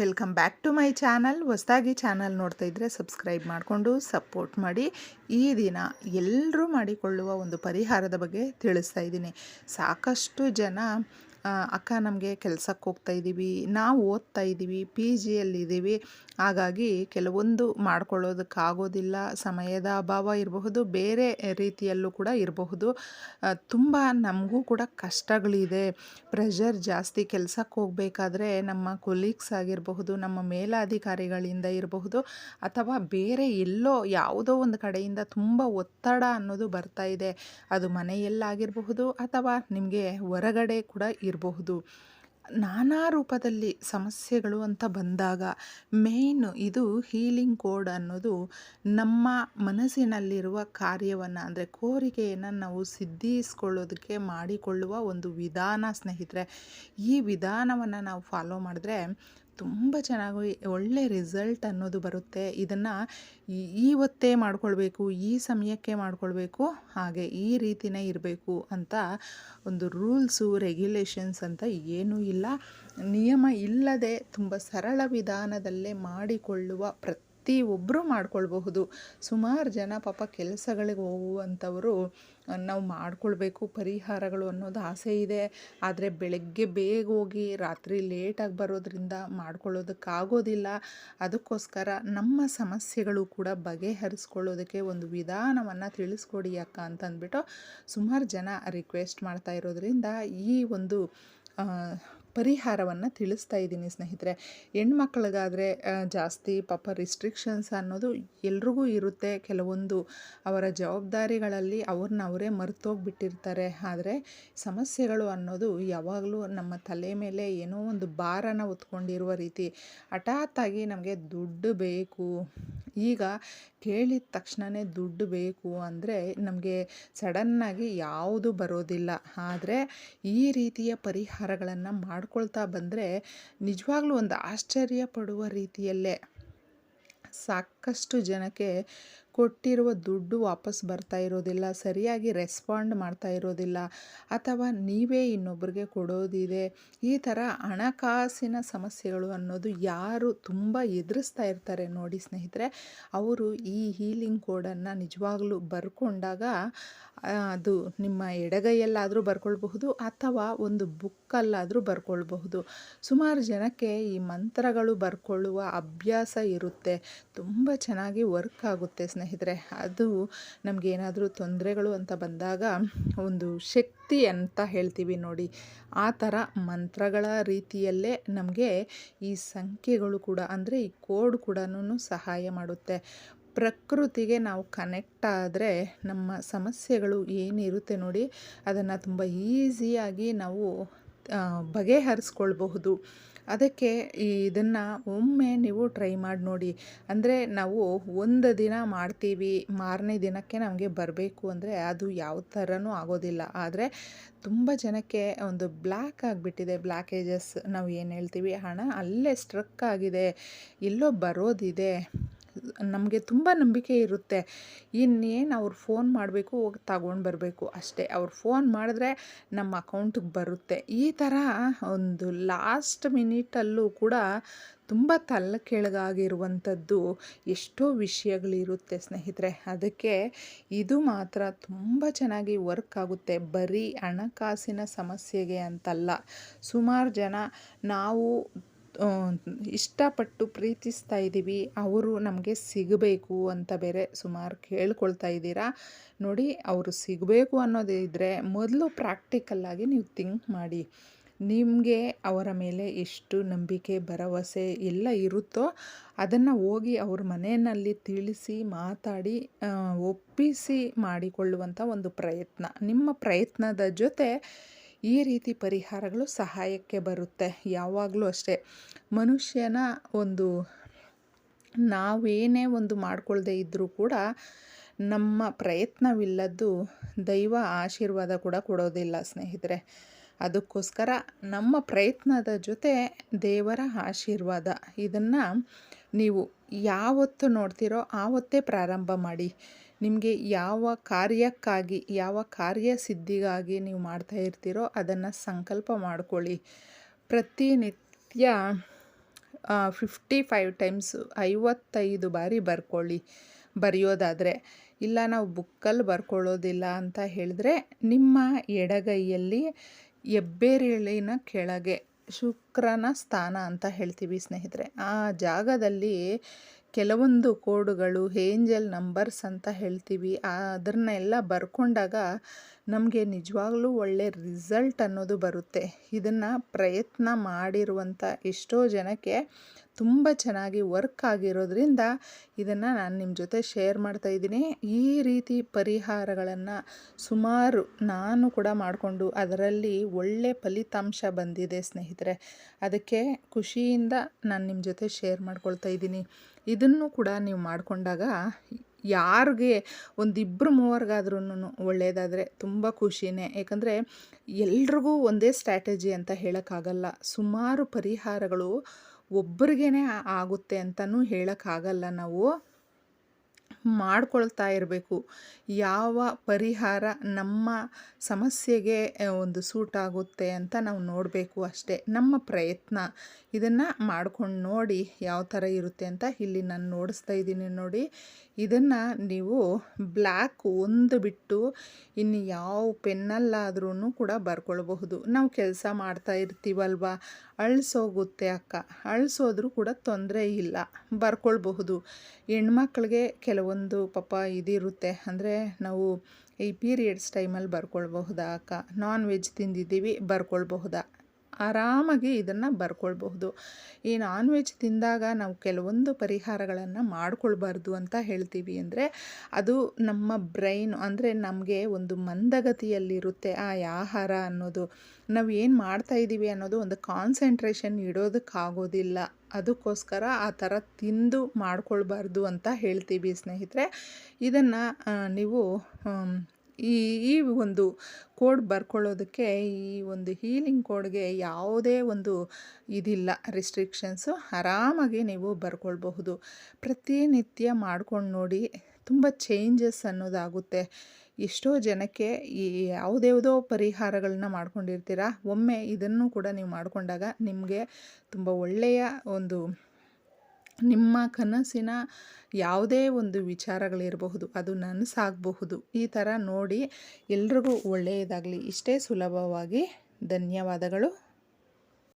Welcome back to my channel. ಹೊಸದಾಗಿ channel ನೋಡ್ತಾ ಇದ್ದರೆ ಸಬ್ಸ್ಕ್ರೈಬ್ ಮಾಡಿಕೊಂಡು ಸಪೋರ್ಟ್ ಮಾಡಿ. ಈ ದಿನ ಎಲ್ಲರೂ ಮಾಡಿಕೊಳ್ಳುವ ಒಂದು ಪರಿಹಾರದ ಬಗ್ಗೆ ತಿಳಿಸ್ತಾ ಇದ್ದೀನಿ. ಸಾಕಷ್ಟು ಜನ ಅಕ್ಕ ನಮಗೆ ಕೆಲಸಕ್ಕೆ ಹೋಗ್ತಾ ಇದ್ದೀವಿ, ನಾವು ಓದ್ತಾ ಇದ್ದೀವಿ ಪಿ ಜಿಯಲ್ಲಿದ್ದೀವಿ ಹಾಗಾಗಿ ಕೆಲವೊಂದು ಮಾಡ್ಕೊಳ್ಳೋದಕ್ಕಾಗೋದಿಲ್ಲ ಸಮಯದ ಅಭಾವ ಇರಬಹುದು, ಬೇರೆ ರೀತಿಯಲ್ಲೂ ಕೂಡ ಇರಬಹುದು. ತುಂಬ ನಮಗೂ ಕೂಡ ಕಷ್ಟಗಳಿದೆ. ಪ್ರೆಷರ್ ಜಾಸ್ತಿ ಕೆಲಸಕ್ಕೆ ಹೋಗಬೇಕಾದ್ರೆ ನಮ್ಮ ಕೊಲೀಗ್ಸ್ ಆಗಿರಬಹುದು, ನಮ್ಮ ಮೇಲಾಧಿಕಾರಿಗಳಿಂದ ಇರಬಹುದು, ಅಥವಾ ಬೇರೆ ಎಲ್ಲೋ ಯಾವುದೋ ಒಂದು ಕಡೆಯಿಂದ ತುಂಬ ಒತ್ತಡ ಅನ್ನೋದು ಬರ್ತಾ ಇದೆ. ಅದು ಮನೆಯಲ್ಲಾಗಿರಬಹುದು ಅಥವಾ ನಿಮಗೆ ಹೊರಗಡೆ ಕೂಡ ಇರಬಹುದು ನಾನಾ ರೂಪದಲ್ಲಿ ಸಮಸ್ಯೆಗಳು ಅಂತ ಬಂದಾಗ ಮೇಯ್ನು ಇದು ಹೀಲಿಂಗ್ ಕೋಡ್ ಅನ್ನೋದು ನಮ್ಮ ಮನಸ್ಸಿನಲ್ಲಿರುವ ಕಾರ್ಯವನ್ನು ಅಂದರೆ ಕೋರಿಕೆಯನ್ನು ನಾವು ಸಿದ್ಧಿಸ್ಕೊಳ್ಳೋದಕ್ಕೆ ಮಾಡಿಕೊಳ್ಳುವ ಒಂದು ವಿಧಾನ ಸ್ನೇಹಿತರೆ. ಈ ವಿಧಾನವನ್ನು ನಾವು ಫಾಲೋ ಮಾಡಿದ್ರೆ ತುಂಬ ಚೆನ್ನಾಗಿ ಒಳ್ಳೆ ರಿಸಲ್ಟ್ ಅನ್ನೋದು ಬರುತ್ತೆ. ಇದನ್ನು ಈ ಹೊತ್ತೇ ಮಾಡ್ಕೊಳ್ಬೇಕು, ಈ ಸಮಯಕ್ಕೆ ಮಾಡ್ಕೊಳ್ಬೇಕು, ಹಾಗೆ ಈ ರೀತಿನೇ ಇರಬೇಕು ಅಂತ ಒಂದು ರೂಲ್ಸು, ರೆಗ್ಯುಲೇಷನ್ಸ್ ಅಂತ ಏನೂ ಇಲ್ಲ. ನಿಯಮ ಇಲ್ಲದೆ ತುಂಬ ಸರಳ ವಿಧಾನದಲ್ಲೇ ಮಾಡಿಕೊಳ್ಳುವ ಪ್ರತಿ ಒಬ್ಬರು ಮಾಡ್ಕೊಳ್ಬಹುದು. ಸುಮಾರು ಜನ ಪಾಪ ಕೆಲಸಗಳಿಗೆ ಹೋಗುವಂಥವರು ನಾವು ಮಾಡಿಕೊಳ್ಬೇಕು ಪರಿಹಾರಗಳು ಅನ್ನೋದು ಆಸೆ ಇದೆ. ಆದರೆ ಬೆಳಗ್ಗೆ ಬೇಗ ಹೋಗಿ ರಾತ್ರಿ ಲೇಟಾಗಿ ಬರೋದ್ರಿಂದ ಮಾಡ್ಕೊಳ್ಳೋದಕ್ಕಾಗೋದಿಲ್ಲ. ಅದಕ್ಕೋಸ್ಕರ ನಮ್ಮ ಸಮಸ್ಯೆಗಳು ಕೂಡ ಬಗೆಹರಿಸ್ಕೊಳ್ಳೋದಕ್ಕೆ ಒಂದು ವಿಧಾನವನ್ನು ತಿಳಿಸ್ಕೊಡಿ ಅಕ್ಕ ಅಂತಂದ್ಬಿಟ್ಟು ಸುಮಾರು ಜನ ರಿಕ್ವೆಸ್ಟ್ ಮಾಡ್ತಾ ಇರೋದ್ರಿಂದ ಈ ಒಂದು ಪರಿಹಾರವನ್ನು ತಿಳಿಸ್ತಾ ಇದ್ದೀನಿ ಸ್ನೇಹಿತರೆ. ಹೆಣ್ಮಕ್ಳಿಗಾದರೆ ಜಾಸ್ತಿ ಪಾಪ ರಿಸ್ಟ್ರಿಕ್ಷನ್ಸ್ ಅನ್ನೋದು ಎಲ್ರಿಗೂ ಇರುತ್ತೆ. ಕೆಲವೊಂದು ಅವರ ಜವಾಬ್ದಾರಿಗಳಲ್ಲಿ ಅವ್ರನ್ನ ಅವರೇ ಮರೆತೋಗ್ಬಿಟ್ಟಿರ್ತಾರೆ. ಆದರೆ ಸಮಸ್ಯೆಗಳು ಅನ್ನೋದು ಯಾವಾಗಲೂ ನಮ್ಮ ತಲೆ ಮೇಲೆ ಏನೋ ಒಂದು ಭಾರನ ಹೊತ್ಕೊಂಡಿರುವ ರೀತಿ. ಹಠಾತ್ತಾಗಿ ನಮಗೆ ದುಡ್ಡು ಬೇಕು. ಈಗ ಕೇಳಿದ ತಕ್ಷಣವೇ ದುಡ್ಡು ಬೇಕು ಅಂದರೆ ನಮಗೆ ಸಡನ್ನಾಗಿ ಯಾವುದು ಬರೋದಿಲ್ಲ. ಆದರೆ ಈ ರೀತಿಯ ಪರಿಹಾರಗಳನ್ನು ಮಾಡ್ಕೊಳ್ತಾ ಬಂದರೆ ನಿಜವಾಗ್ಲೂ ಒಂದು ಆಶ್ಚರ್ಯ ಪಡುವ ರೀತಿಯಲ್ಲೇ ಸಾಕಷ್ಟು ಜನಕ್ಕೆ ಕೊಟ್ಟಿರುವ ದುಡ್ಡು ವಾಪಸ್ ಬರ್ತಾ ಇರೋದಿಲ್ಲ, ಸರಿಯಾಗಿ ರೆಸ್ಪಾಂಡ್ ಮಾಡ್ತಾ ಇರೋದಿಲ್ಲ, ಅಥವಾ ನೀವೇ ಇನ್ನೊಬ್ಬರಿಗೆ ಕೊಡೋದಿದೆ. ಈ ಥರ ಹಣಕಾಸಿನ ಸಮಸ್ಯೆಗಳು ಅನ್ನೋದು ಯಾರು ತುಂಬ ಎದುರಿಸ್ತಾ ಇರ್ತಾರೆ ನೋಡಿ ಸ್ನೇಹಿತರೆ. ಅವರು ಈ ಹೀಲಿಂಗ್ ಕೋಡನ್ನು ನಿಜವಾಗ್ಲೂ ಬರ್ಕೊಂಡಾಗ ಅದು ನಿಮ್ಮ ಎಡಗೈಯಲ್ಲಾದರೂ ಬರ್ಕೊಳ್ಬಹುದು ಅಥವಾ ಒಂದು ಬುಕ್ಕಲ್ಲಾದರೂ ಬರ್ಕೊಳ್ಬಹುದು. ಸುಮಾರು ಜನಕ್ಕೆ ಈ ಮಂತ್ರಗಳು ಬರ್ಕೊಳ್ಳುವ ಅಭ್ಯಾಸ ಇರುತ್ತೆ. ತುಂಬ ಚೆನ್ನಾಗಿ ವರ್ಕ್ ಆಗುತ್ತೆ ಸ್ನೇಹಿತರೆ. ಅದು ನಮಗೇನಾದರೂ ತೊಂದರೆಗಳು ಅಂತ ಬಂದಾಗ ಒಂದು ಶಕ್ತಿ ಅಂತ ಹೇಳ್ತೀವಿ ನೋಡಿ. ಆ ಥರ ಮಂತ್ರಗಳ ರೀತಿಯಲ್ಲೇ ನಮಗೆ ಈ ಸಂಖ್ಯೆಗಳು ಕೂಡ, ಅಂದರೆ ಈ ಕೋಡ್ ಕೂಡ ಸಹಾಯ ಮಾಡುತ್ತೆ. ಪ್ರಕೃತಿಗೆ ನಾವು ಕನೆಕ್ಟ್ ಆದರೆ ನಮ್ಮ ಸಮಸ್ಯೆಗಳು ಏನಿರುತ್ತೆ ನೋಡಿ, ಅದನ್ನು ತುಂಬ ಈಸಿಯಾಗಿ ನಾವು ಬಗೆಹರಿಸ್ಕೊಳ್ಬಹುದು. ಅದಕ್ಕೆ ಇದನ್ನು ಒಮ್ಮೆ ನೀವು ಟ್ರೈ ಮಾಡಿ ನೋಡಿ. ಅಂದರೆ ನಾವು ಒಂದು ದಿನ ಮಾಡ್ತೀವಿ, ಮಾರನೇ ದಿನಕ್ಕೆ ನಮಗೆ ಬರಬೇಕು ಅಂದರೆ ಅದು ಯಾವ ಥರನೂ ಆಗೋದಿಲ್ಲ. ಆದರೆ ತುಂಬ ಜನಕ್ಕೆ ಒಂದು ಬ್ಲ್ಯಾಕ್ ಆಗಿಬಿಟ್ಟಿದೆ ಬ್ಲ್ಯಾಕೇಜಸ್ ನಾವು ಏನು ಹೇಳ್ತೀವಿ, ಹಣ ಅಲ್ಲೇ ಸ್ಟ್ರಕ್ ಆಗಿದೆ, ಎಲ್ಲೋ ಬರೋದಿದೆ. ನಮಗೆ ತುಂಬ ನಂಬಿಕೆ ಇರುತ್ತೆ. ಇನ್ನೇನು ಅವ್ರು ಫೋನ್ ಮಾಡಬೇಕು, ಹೋಗಿ ತಗೊಂಡು ಬರಬೇಕು. ಅಷ್ಟೇ, ಅವ್ರು ಫೋನ್ ಮಾಡಿದ್ರೆ ನಮ್ಮ ಅಕೌಂಟಿಗೆ ಬರುತ್ತೆ. ಈ ಥರ ಒಂದು ಲಾಸ್ಟ್ ಮಿನಿಟಲ್ಲೂ ಕೂಡ ತುಂಬ ತಲ್ಲ ಕೆಳಗಾಗಿರುವಂಥದ್ದು ಎಷ್ಟೋ ವಿಷಯಗಳಿರುತ್ತೆ ಸ್ನೇಹಿತರೆ. ಅದಕ್ಕೆ ಇದು ಮಾತ್ರ ತುಂಬ ಚೆನ್ನಾಗಿ ವರ್ಕ್ ಆಗುತ್ತೆ. ಬರೀ ಹಣಕಾಸಿನ ಸಮಸ್ಯೆಗೆ ಅಂತಲ್ಲ. ಸುಮಾರು ಜನ ನಾವು ಇಷ್ಟಪಟ್ಟು ಪ್ರೀತಿಸ್ತಾ ಇದ್ದೀವಿ, ಅವರು ನಮಗೆ ಸಿಗಬೇಕು ಅಂತ ಬೇರೆ ಸುಮಾರು ಕೇಳ್ಕೊಳ್ತಾ ಇದ್ದೀರಾ? ನೋಡಿ, ಅವರು ಸಿಗಬೇಕು ಅನ್ನೋದಿದ್ದರೆ ಮೊದಲು ಪ್ರಾಕ್ಟಿಕಲ್ಲಾಗಿ ನೀವು ಥಿಂಕ್ ಮಾಡಿ. ನಿಮಗೆ ಅವರ ಮೇಲೆ ಎಷ್ಟು ನಂಬಿಕೆ, ಭರವಸೆ ಎಲ್ಲ ಇರುತ್ತೋ ಅದನ್ನು ಹೋಗಿ ಅವ್ರ ಮನೆಯಲ್ಲಿ ತಿಳಿಸಿ, ಮಾತಾಡಿ ಒಪ್ಪಿಸಿ ಮಾಡಿಕೊಳ್ಳುವಂಥ ಒಂದು ಪ್ರಯತ್ನ. ನಿಮ್ಮ ಪ್ರಯತ್ನದ ಜೊತೆ ಈ ರೀತಿ ಪರಿಹಾರಗಳು ಸಹಾಯಕ್ಕೆ ಬರುತ್ತೆ. ಯಾವಾಗಲೂ ಅಷ್ಟೇ. ಮನುಷ್ಯನ ಒಂದು ನಾವೇನೇ ಒಂದು ಮಾಡ್ಕೊಳ್ದೇ ಇದ್ದರೂ ಕೂಡ ನಮ್ಮ ಪ್ರಯತ್ನವಿಲ್ಲದ್ದು ದೈವ ಆಶೀರ್ವಾದ ಕೂಡ ಕೊಡೋದಿಲ್ಲ ಸ್ನೇಹಿತರೆ. ಅದಕ್ಕೋಸ್ಕರ ನಮ್ಮ ಪ್ರಯತ್ನದ ಜೊತೆ ದೇವರ ಆಶೀರ್ವಾದ. ಇದನ್ನು ನೀವು ಯಾವತ್ತು ನೋಡ್ತೀರೋ ಆವತ್ತೇ ಪ್ರಾರಂಭ ಮಾಡಿ. ನಿಮಗೆ ಯಾವ ಕಾರ್ಯಕ್ಕಾಗಿ, ಯಾವ ಕಾರ್ಯ ಸಿದ್ಧಿಗಾಗಿ ನೀವು ಮಾಡ್ತಾ ಇರ್ತೀರೋ ಅದನ್ನು ಸಂಕಲ್ಪ ಮಾಡಿಕೊಳ್ಳಿ. ಪ್ರತಿನಿತ್ಯ ಫಿಫ್ಟಿ ಫೈವ್ ಟೈಮ್ಸು ಐವತ್ತೈದು ಬಾರಿ ಬರ್ಕೊಳ್ಳಿ. ಬರೆಯೋದಾದರೆ, ಇಲ್ಲ ನಾವು ಬುಕ್ಕಲ್ಲಿ ಬರ್ಕೊಳ್ಳೋದಿಲ್ಲ ಅಂತ ಹೇಳಿದ್ರೆ ನಿಮ್ಮ ಎಡಗೈಯಲ್ಲಿ ಹೆಬ್ಬೆರಳಿನ ಕೆಳಗೆ ಶುಕ್ರನ ಸ್ಥಾನ ಅಂತ ಹೇಳ್ತೀವಿ ಸ್ನೇಹಿತರೆ. ಆ ಜಾಗದಲ್ಲಿ ಕೆಲವೊಂದು ಕೋಡುಗಳು ಏಂಜಲ್ ನಂಬರ್ಸ್ ಅಂತ ಹೇಳ್ತೀವಿ. ಅದನ್ನೆಲ್ಲ ಬರ್ಕೊಂಡಾಗ ನಮಗೆ ನಿಜವಾಗ್ಲೂ ಒಳ್ಳೆ ರಿಸಲ್ಟ್ ಅನ್ನೋದು ಬರುತ್ತೆ. ಇದನ್ನು ಪ್ರಯತ್ನ ಮಾಡಿರುವಂಥ ಎಷ್ಟೋ ಜನಕ್ಕೆ ತುಂಬ ಚೆನ್ನಾಗಿ ವರ್ಕ್ ಆಗಿರೋದ್ರಿಂದ ಇದನ್ನು ನಾನು ನಿಮ್ಮ ಜೊತೆ ಶೇರ್ ಮಾಡ್ತಾ ಇದ್ದೀನಿ. ಈ ರೀತಿ ಪರಿಹಾರಗಳನ್ನು ಸುಮಾರು ನಾನು ಕೂಡ ಮಾಡಿಕೊಂಡು ಅದರಲ್ಲಿ ಒಳ್ಳೆ ಫಲಿತಾಂಶ ಬಂದಿದೆ ಸ್ನೇಹಿತರೆ. ಅದಕ್ಕೆ ಖುಷಿಯಿಂದ ನಾನು ನಿಮ್ಮ ಜೊತೆ ಶೇರ್ ಮಾಡ್ಕೊಳ್ತಾ ಇದ್ದೀನಿ. ಇದನ್ನು ಕೂಡ ನೀವು ಮಾಡಿಕೊಂಡಾಗ ಯಾರಿಗೆ ಒಂದಿಬ್ಬರು ಮೂವರ್ಗಾದ್ರೂ ಒಳ್ಳೆಯದಾದರೆ ತುಂಬ ಖುಷಿನೇ. ಯಾಕಂದರೆ ಎಲ್ರಿಗೂ ಒಂದೇ ಸ್ಟ್ರಾಟಜಿ ಅಂತ ಹೇಳೋಕ್ಕಾಗಲ್ಲ. ಸುಮಾರು ಪರಿಹಾರಗಳು ಒಬ್ಬರಿಗೇ ಆಗುತ್ತೆ ಅಂತಲೂ ಹೇಳೋಕ್ಕಾಗಲ್ಲ ನಾವು. ಮಾಡ್ಕೊಳ್ತಾ ಇರಬೇಕು. ಯಾವ ಪರಿಹಾರ ನಮ್ಮ ಸಮಸ್ಯೆಗೆ ಒಂದು ಸೂಟ್ ಆಗುತ್ತೆ ಅಂತ ನಾವು ನೋಡಬೇಕು ಅಷ್ಟೇ. ನಮ್ಮ ಪ್ರಯತ್ನ. ಇದನ್ನು ಮಾಡ್ಕೊಂಡು ನೋಡಿ ಯಾವ ಥರ ಇರುತ್ತೆ ಅಂತ ಇಲ್ಲಿ ನಾನು ನೋಡಿಸ್ತಾ ಇದ್ದೀನಿ ನೋಡಿ. ಇದನ್ನು ನೀವು ಬ್ಲ್ಯಾಕ್ ಒಂದು ಬಿಟ್ಟು ಇನ್ನು ಯಾವ ಪೆನ್ನಲ್ಲಾದ್ರೂ ಕೂಡ ಬರ್ಕೊಳ್ಬಹುದು. ನಾವು ಕೆಲಸ ಮಾಡ್ತಾ ಇರ್ತೀವಲ್ವ? ಅಳಿಸೋಗುತ್ತೆ ಅಕ್ಕ. ಅಳಿಸೋದ್ರೂ ಕೂಡ ತೊಂದರೆ ಇಲ್ಲ. ಬರ್ಕೊಳ್ಬಹುದು. ಹೆಣ್ಮಕ್ಳಿಗೆ ಕೆಲವೊಂದು ಪಾಪ ಇದಿರುತ್ತೆ. ಅಂದರೆ ನಾವು ಈ ಪೀರಿಯಡ್ಸ್ ಟೈಮಲ್ಲಿ ಬರ್ಕೊಳ್ಬಹುದಾ ಅಕ್ಕ? ನಾನ್ ವೆಜ್ ತಿಂದಿದ್ದೀವಿ, ಬರ್ಕೊಳ್ಬಹುದಾ? ಆರಾಮಾಗಿ ಇದನ್ನು ಬರ್ಕೊಳ್ಬಹುದು. ಈ ನಾನ್ ವೆಜ್ ತಿಂದಾಗ ನಾವು ಕೆಲವೊಂದು ಪರಿಹಾರಗಳನ್ನು ಮಾಡ್ಕೊಳ್ಬಾರ್ದು ಅಂತ ಹೇಳ್ತೀವಿ ಅಂದರೆ, ಅದು ನಮ್ಮ ಬ್ರೈನ್ ಅಂದರೆ ನಮಗೆ ಒಂದು ಮಂದಗತಿಯಲ್ಲಿರುತ್ತೆ ಆ ಆಹಾರ ಅನ್ನೋದು. ನಾವು ಏನು ಮಾಡ್ತಾ ಇದ್ದೀವಿ ಅನ್ನೋದು ಒಂದು ಕಾನ್ಸಂಟ್ರೇಷನ್ ಇಡೋದಕ್ಕಾಗೋದಿಲ್ಲ. ಅದಕ್ಕೋಸ್ಕರ ಆ ಥರ ತಿಂದು ಮಾಡ್ಕೊಳ್ಬಾರ್ದು ಅಂತ ಹೇಳ್ತೀವಿ ಸ್ನೇಹಿತರೆ. ಇದನ್ನು ನೀವು ಈ ಈ ಒಂದು ಕೋಡ್ ಬರ್ಕೊಳ್ಳೋದಕ್ಕೆ ಈ ಒಂದು ಹೀಲಿಂಗ್ ಕೋಡ್ಗೆ ಯಾವುದೇ ಒಂದು ಇದಿಲ್ಲ. ರಿಸ್ಟ್ರಿಕ್ಷನ್ಸು ಆರಾಮಾಗಿ ನೀವು ಬರ್ಕೊಳ್ಬಹುದು. ಪ್ರತಿನಿತ್ಯ ಮಾಡ್ಕೊಂಡು ನೋಡಿ ತುಂಬ ಚೇಂಜಸ್ ಅನ್ನೋದಾಗುತ್ತೆ. ಎಷ್ಟೋ ಜನಕ್ಕೆ ಈ ಯಾವುದ್ಯಾವುದೋ ಪರಿಹಾರಗಳನ್ನ ಮಾಡ್ಕೊಂಡಿರ್ತೀರ. ಒಮ್ಮೆ ಇದನ್ನು ಕೂಡ ನೀವು ಮಾಡಿಕೊಂಡಾಗ ನಿಮಗೆ ತುಂಬ ಒಳ್ಳೆಯ ಒಂದು ನಿಮ್ಮ ಕನಸಿನ ಯಾವುದೇ ಒಂದು ವಿಚಾರಗಳಿರಬಹುದು, ಅದು ನನಸಾಗಬಹುದು. ಈ ಥರ ನೋಡಿ ಎಲ್ರಿಗೂ ಒಳ್ಳೆಯದಾಗಲಿ. ಇಷ್ಟೇ ಸುಲಭವಾಗಿ ಧನ್ಯವಾದಗಳು.